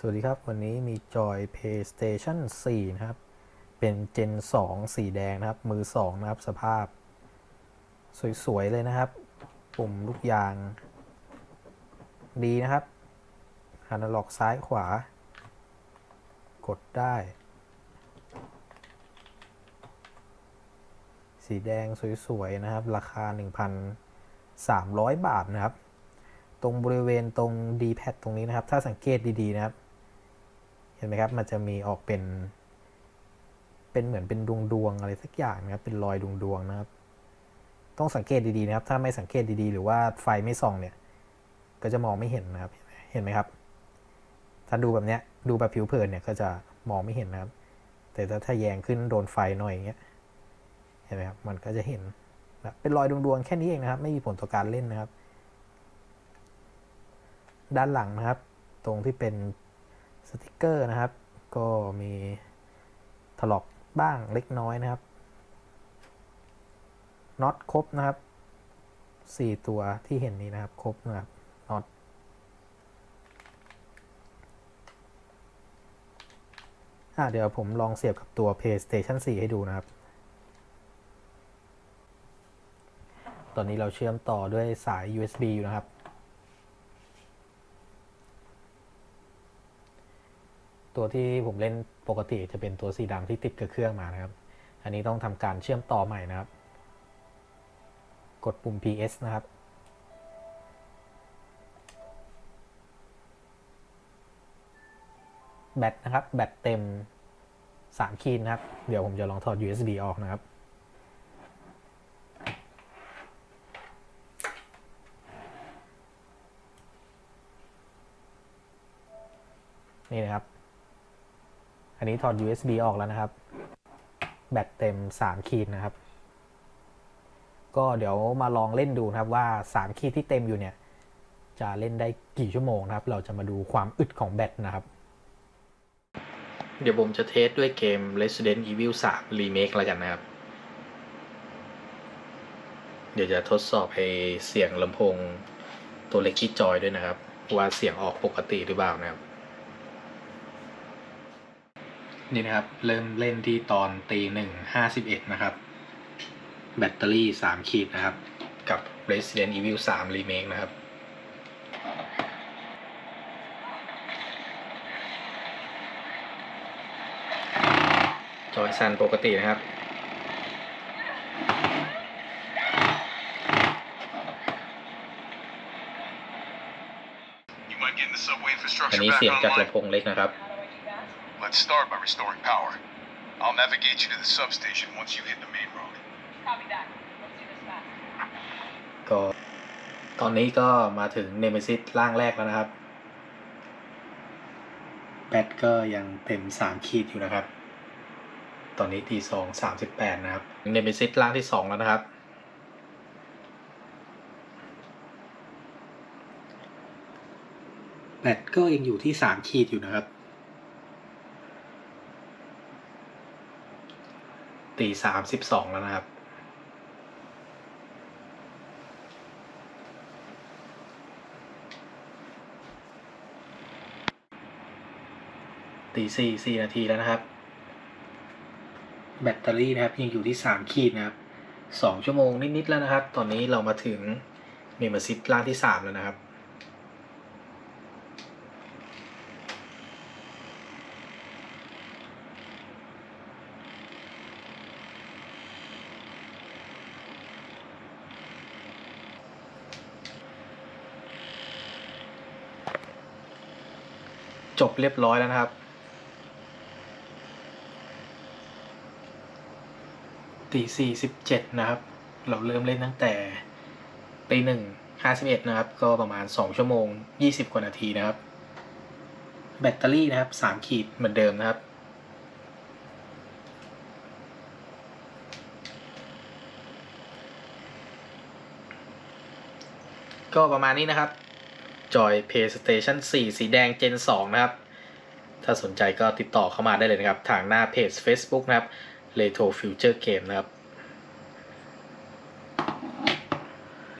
สวัสดีครับ วันนี้มีจอย PlayStation 4 นะครับ เป็น Gen 2 สีแดงนะครับ มือ 2 นะครับ สภาพ สวย ๆ เลยนะครับ ปุ่มลูกยาง ดีนะครับอนาล็อกซ้ายขวา กดได้ สีแดงสวย ๆ นะครับ ราคา 1,300 บาทนะครับตรงบริเวณตรง D-pad ตรงนี้นะครับ ถ้าสังเกตดี ๆ นะครับ เห็นไหมครับ มันจะมีออกเป็น เป็นเหมือนเป็นดวงดวงๆอะไรสักอย่างนะครับ เป็นรอยดวงดวงนะครับ ต้องสังเกตดีๆนะครับ ถ้าไม่สังเกตดีๆ หรือว่าไฟไม่ส่องเนี่ย ก็จะมองไม่เห็นนะครับ เห็นไหมครับ ถ้าดูแบบเนี้ย ดูแบบผิวเผินเนี่ยก็จะมองไม่เห็นนะครับ แต่ถ้าถ้าแยงขึ้นโดนไฟหน่อยอย่างเงี้ย เห็นไหมครับ มันก็จะเห็นแบบเป็นรอยดวงๆแค่นี้เองนะครับ ไม่มีผลต่อการเล่นนะครับ ด้านหลังนะครับ ตรงที่เป็น สติกเกอร์นะครับ ก็มีถลอกบ้างเล็กน้อยนะครับน็อตครบนะครับสี่ตัวที่เห็นนี้นะครับ ครบนะครับน็อตอะเดี๋ยวผมลองเสียบกับตัว PlayStation 4 ให้ดูนะครับ ตอนนี้เราเชื่อมต่อด้วยสาย USB อยู่นะครับ ตัวที่ผมเล่นปกติจะเป็นตัวสีดำที่ติดกับเครื่องมานะครับ อันนี้ต้องทำการเชื่อมต่อใหม่นะครับ กดปุ่ม PS นะครับ แบตนะครับ แบตเต็ม3คีนนะครับ เดี๋ยวผมจะลองถอด USB ออกนะครับนี่นะครับ อันนี้ถอด USB ออกแล้วนะครับ แบตเต็ม 3 ขีดนะครับ ก็เดี๋ยวมาลองเล่นดูนะครับว่า 3 ขีดที่เต็มอยู่เนี่ย จะเล่นได้กี่ชั่วโมงนะครับ เราจะมาดูความอึดของแบตนะครับ เดี๋ยวผมจะเทสด้วยเกม Resident Evil 3 Remake แล้วกันนะครับ เดี๋ยวจะทดสอบให้เสียงลำโพงตัวเล็กที่จอยด้วยนะครับ ว่าเสียงออกปกติหรือเปล่านะครับ นี่นะครับ เริ่มเล่นที่ตอนตีหนึ่งห้าสิบเอ็ดนะครับ แบตเตอรี่สามขีดนะครับ กับ Resident Evil 3 Remake นะครับจอยซันปกตินะครับ You mind getting the subway อัน infrastructure นี้ back เสียงจาก online? ลำโพงเล็กนะครับ Let's start by restoring power. I'll navigate you to the substation once you hit the main road. Copy that. Let's do this fast. ก็ตอนนี้ก็มาถึงเนม s ซิสร่างแรกแล้วนะครับแบตก็ยังเต็มสามขีดอยู่นะครับ ตอนนี้ตีสองสามสิบแปดนะครับเนม s ซิสร่างที่สองแล้วนะครับ แบตก็ยังอยู่ที่สามขีดอยู่นะครับ ตีสามสิบสองแล้วนะครับ ตีสี่สี่นาทีแล้วนะครับ แบตเตอรี่นะครับยังอยู่ที่สามขีดนะครับสองชั่วโมงนิด ๆ แล้วนะครับ ตอนนี้เรามาถึงเมมเบรซิตล่างที่สามแล้วนะครับ จบเรียบร้อยแล้วนะครับ ตีสี่สิบเจ็ดนะครับ เราเริ่มเล่นตั้งแต่ตีหนึ่งห้าสิบเอ็ดนะครับ ก็ประมาณสองชั่วโมงยี่สิบกว่านาทีนะครับ แบตเตอรี่นะครับสามขีดเหมือนเดิมนะครับก็ประมาณนี้นะครับ จอย PlayStation 4 สีแดง Gen 2 นะครับ ถ้าสนใจก็ติดต่อเข้ามาได้เลยนะครับ ทางหน้าเพจ Facebook นะครับ Retro Future Game นะครับ